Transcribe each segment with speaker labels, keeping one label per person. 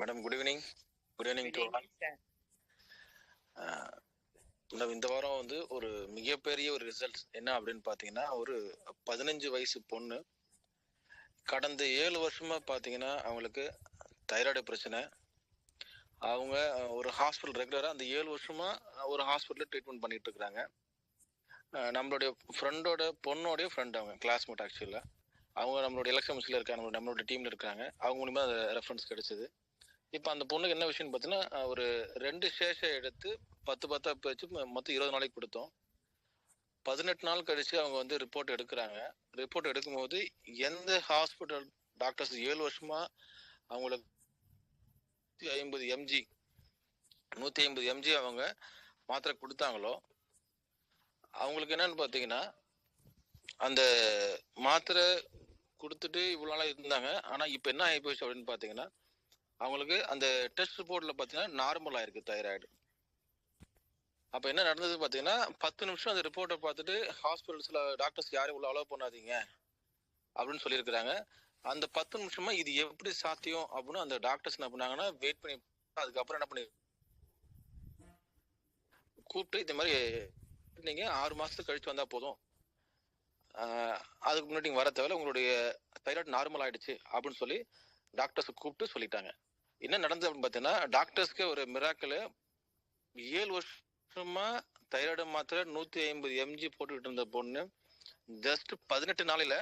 Speaker 1: Madam good evening good evening to இந்த வாரம் வந்து ஒரு மிகப்பெரிய ஒரு ரிசல்ட்ஸ் என்ன அப்படின்னு பார்த்தீங்கன்னா ஒரு பதினஞ்சு வயசு பொண்ணு கடந்த ஏழு வருஷமா பார்த்தீங்கன்னா அவங்களுக்கு தைராய்டு பிரச்சனை. அவங்க ஒரு ஹாஸ்பிட்டல் ரெகுலராக அந்த ஏழு வருஷமா ஒரு ஹாஸ்பிட்டலில் ட்ரீட்மெண்ட் பண்ணிட்டு இருக்கிறாங்க நம்மளுடைய ஃப்ரெண்டோட பொண்ணோடைய ஃப்ரெண்ட் அவங்க கிளாஸ்மேட் ஆக்சுவலாக அவங்க நம்மளுடைய எலெக்ஷன்ஸில் இருக்காங்க நம்மளோட- நம்மளோட டீமில் இருக்காங்க. அவங்க மூலியமா அந்த ரெஃபரன்ஸ் கிடைச்சது. இப்போ அந்த பொண்ணுக்கு என்ன விஷயம்னு பார்த்தீங்கன்னா ஒரு ரெண்டு சேஷை எடுத்து பத்து பத்தா வச்சு மொத்தம் இருபது நாளைக்கு கொடுத்தோம். பதினெட்டு நாள் கழிச்சு அவங்க வந்து ரிப்போர்ட் எடுக்கிறாங்க. ரிப்போர்ட் எடுக்கும்போது எந்த ஹாஸ்பிட்டல் டாக்டர்ஸ் ஏழு வருஷமா அவங்களுக்கு ஐம்பது எம்ஜி நூற்றி ஐம்பது எம்ஜி அவங்க மாத்திரை கொடுத்தாங்களோ அவங்களுக்கு என்னன்னு பார்த்தீங்கன்னா அந்த மாத்திரை கொடுத்துட்டு இவ்வளோ நாளாக இருந்தாங்க. ஆனால் இப்போ என்ன ஆகி போச்சு அப்படின்னு பார்த்தீங்கன்னா அவங்களுக்கு அந்த டெஸ்ட் ரிப்போர்ட்ல பார்த்தீங்கன்னா நார்மல் ஆயிருக்கு தைராய்டு அப்ப என்ன நடந்தது பாத்தீங்கன்னா பத்து நிமிஷம் அந்த ரிப்போர்ட்டை பார்த்துட்டு ஹாஸ்பிட்டல்ஸ்ல டாக்டர்ஸ் யாரும் உள்ள அலோவ் பண்ணாதீங்க அப்படின்னு சொல்லியிருக்கிறாங்க. அந்த பத்து நிமிஷமா இது எப்படி சாத்தியம் அப்படின்னு அந்த டாக்டர்ஸ் என்ன பண்ணாங்கன்னா வெயிட் பண்ணி அதுக்கப்புறம் என்ன பண்ணி கூப்பிட்டு இந்த மாதிரி நீங்க ஆறு மாசத்துக்கு கழிச்சு வந்தா போதும். அதுக்கு முன்னாடி நீங்க வர தேவையில்ல உங்களுடைய தைராய்டு நார்மல் ஆயிடுச்சு அப்படின்னு சொல்லி டாக்டர்ஸ் கூப்பிட்டு சொல்லிட்டாங்க. என்ன நடந்தது அப்படின்னு பார்த்தீங்கன்னா டாக்டர்ஸ்க்கு ஒரு மிராக்கல் ஏழு வருஷமா தைராய்டு மாத்திரை நூத்தி ஐம்பது எம்ஜி போட்டுக்கிட்டு இருந்த பொண்ணு ஜஸ்ட் பதினெட்டு நாளையில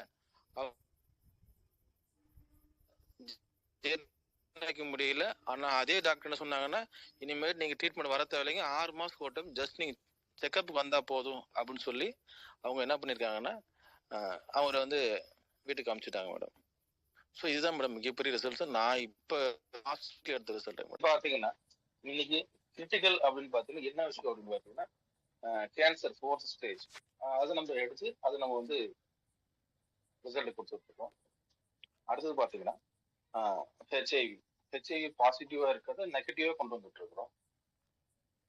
Speaker 1: நினைக்க முடியல. ஆனா அதே டாக்டர் என்ன சொன்னாங்கன்னா இனிமேல் நீங்க ட்ரீட்மெண்ட் வர தேவையில்லைங்க. ஆறு மாசம் ஓட்டம் ஜஸ்ட் நீங்க செக்கப்புக்கு வந்தா போதும் அப்படின்னு சொல்லி அவங்க என்ன பண்ணிருக்காங்கன்னா அவரை வந்து வீட்டுக்கு அனுப்பிச்சிட்டாங்க மேடம் ஸோ இதுதான் மேடம் மிகப்பெரிய ரிசல்ட் நான் இப்போ ஹாஸ்பிட்டல் எடுத்த ரிசல்ட் மேடம்
Speaker 2: இன்னைக்கு கிரிட்டிக்கல் அப்படின்னு பார்த்தீங்கன்னா என்ன விஷயம் அப்படின்னு பார்த்தீங்கன்னா கேன்சர் ஃபோர்த் ஸ்டேஜ் அதை நம்ம எடுத்து அதை நம்ம வந்து ரிசல்ட் கொடுத்துருக்கோம் அடுத்தது பார்த்தீங்கன்னா ஹெச்ஐவி ஹெச்ஐவி பாசிட்டிவாக இருக்கிறத நெகட்டிவாக கொண்டு வந்துட்டு இருக்கிறோம்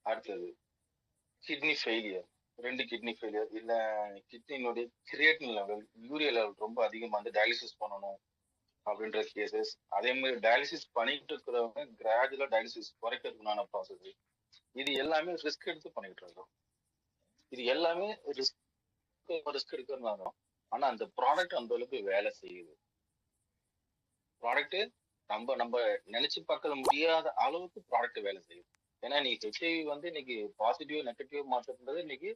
Speaker 2: அடுத்தது கிட்னி ஃபெயிலியர் ரெண்டு கிட்னி ஃபெயிலியர் இல்லை கிட்னியினுடைய கிரியேட்டின் லெவல் யூரியா லெவல் ரொம்ப அதிகமாக வந்து டயாலிசிஸ் பண்ணணும். அப்படின்ற கேசஸ் அதே மாதிரி டயாலிசிஸ் பண்ணிட்டு இருக்கிறவங்க கிராஜுவலா டயாலிசிஸ் குறைக்கிறதுக்குண்டான ப்ராசஸ் இது எல்லாமே ரிஸ்க் எடுத்து பண்ணிக்கிட்டு இருக்கோம். இது எல்லாமே ரிஸ்க் ரிஸ்க் எடுக்கிறதுனால ஆனா அந்த ப்ராடக்ட் அந்த அளவுக்கு வேலை செய்யுது. ப்ராடக்ட் நம்ம நம்ம நினைச்சு பார்க்க முடியாத அளவுக்கு ப்ராடக்ட் வேலை செய்யுது. ஏன்னா இன்னைக்கு ஹெச்ஐவி வந்து இன்னைக்கு பாசிட்டிவ் நெகட்டிவ் மாற்றம்ன்றது இன்னைக்கு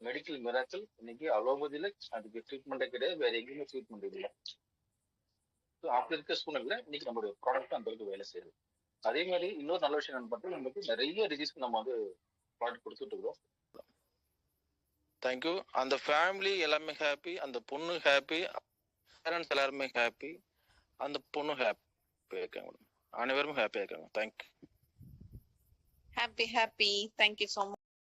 Speaker 2: மெடிக்கல் மிராக்கள் இன்னைக்கு அலோபதியில அதுக்கு ட்ரீட்மெண்ட்டே கிடையாது வேற எங்கேயுமே ட்ரீட்மெண்ட் இல்லை. ஸோ அப்படி இருக்க சூழ்நிலை இன்னைக்கு நம்மளுடைய ப்ராடக்ட் அந்த அளவுக்கு வேலை செய்யுது. அதே மாதிரி இன்னொரு நல்ல விஷயம் என்னன்னு பார்த்தா நமக்கு நிறைய டிசீஸ்க்கு நம்ம வந்து ப்ராடக்ட் கொடுத்துட்டு இருக்கோம்
Speaker 1: தேங்க்யூ அந்த ஃபேமிலி எல்லாமே ஹாப்பி அந்த பொண்ணு ஹாப்பி பேரண்ட்ஸ் எல்லாருமே ஹாப்பி அந்த பொண்ணு ஹாப்பி இருக்காங்க. மேடம் அனைவரும் ஹாப்பியாக இருக்காங்க. Thank you
Speaker 3: Happy, happy. Thank you so much.